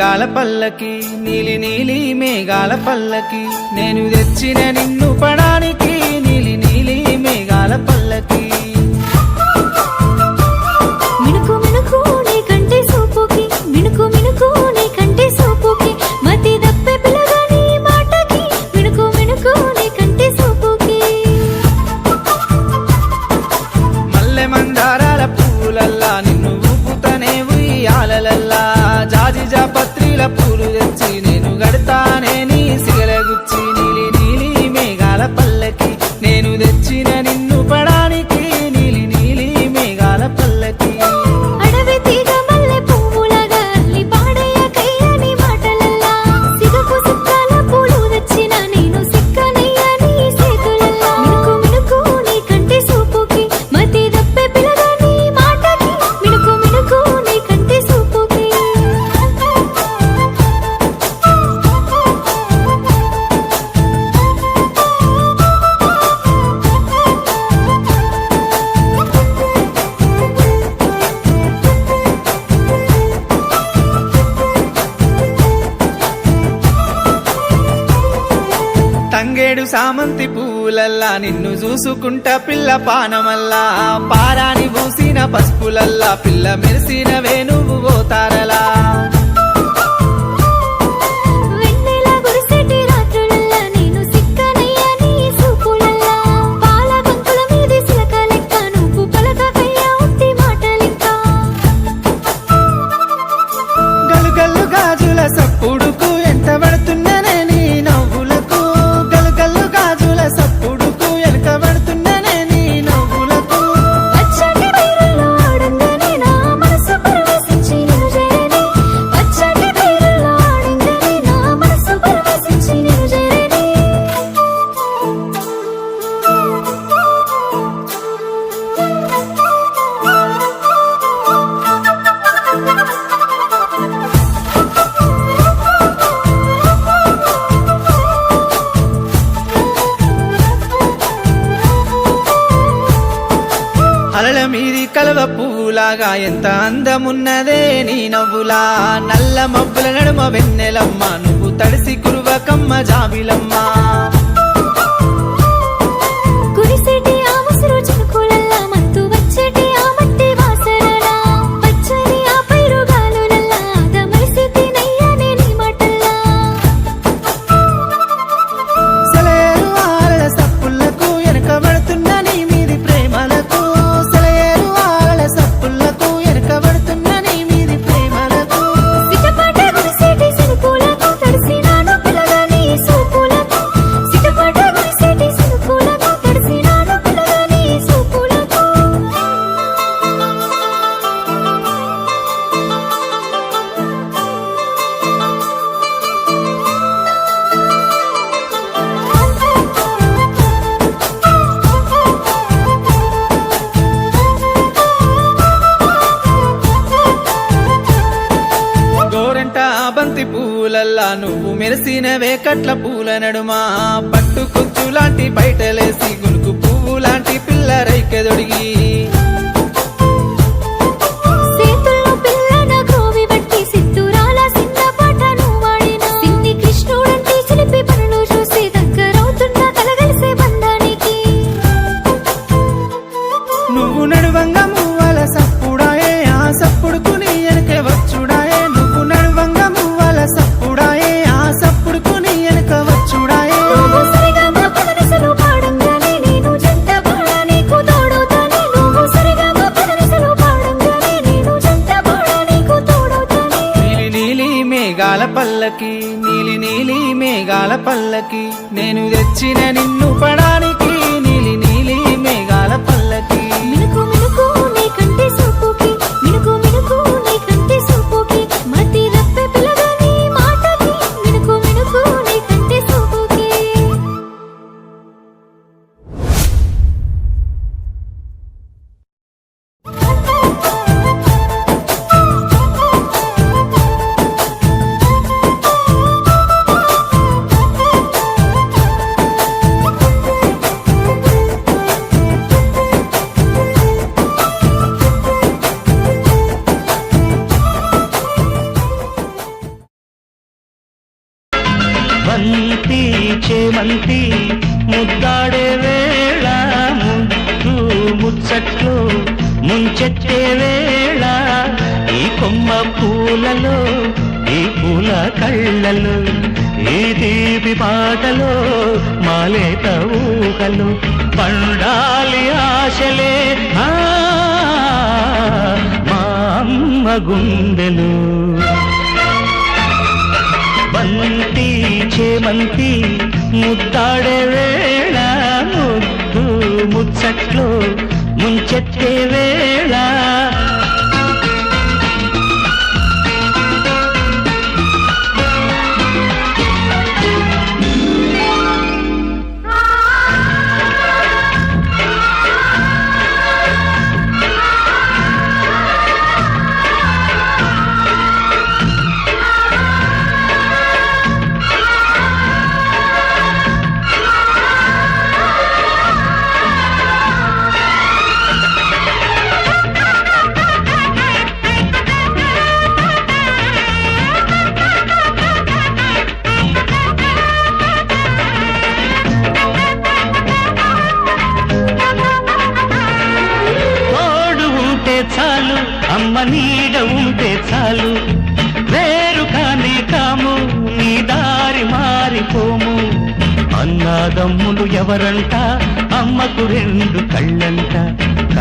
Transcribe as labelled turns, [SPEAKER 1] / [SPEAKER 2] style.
[SPEAKER 1] మేఘాల పల్లకి నీలి నీలి మేఘాల పల్లకి నేను తెచ్చిన నిన్ను పడానికి నీలి నీలి మేఘాల పల్లకి. నేడు సామంతి పూలల్లా నిన్ను చూసుకుంటా పిల్ల పానమల్లా. పారాని పూసిన పసుపులల్లా పిల్ల మెరిసిన వేణువు పోతారలా కలువ పూలాగా ఎంత అందమున్నదే నీ నవ్వులా. నల్ల మబ్బుల నడుమ వెన్నెలమ్మ నువ్వు తడిసి కురువకమ్మ జాబిలమ్మా. నువ్వు మెరిసినవే కట్ల పూల నడుమా పట్టు కుచ్చు లాంటి బయటలేసి గునుకు పువ్వు లాంటి పిల్ల పల్లకి నీలి నీలి మేఘాల పల్లకి నేను తెచ్చిన నిన్ను
[SPEAKER 2] పడా
[SPEAKER 3] చేమంతి ముద్దాడే వేళ ముద్దు ముచ్చట్లు ముంచెత్తే వేళ ఈ కొమ్మ పూలలో ఈ పూల కళ్ళలో ఈ దీపి పాటలో మాలేత ఊహలు పండాలి ఆశలే మా అమ్మ గుండెలు. చేమంతి ముద్దాడే వేళ. అమ్మ నీడ ఉంటే చాలు. వేరు కానే కాము నీ దారి మారిపోము. అన్నాదమ్ములు ఎవరంట అమ్మకు రెండు కళ్ళంట.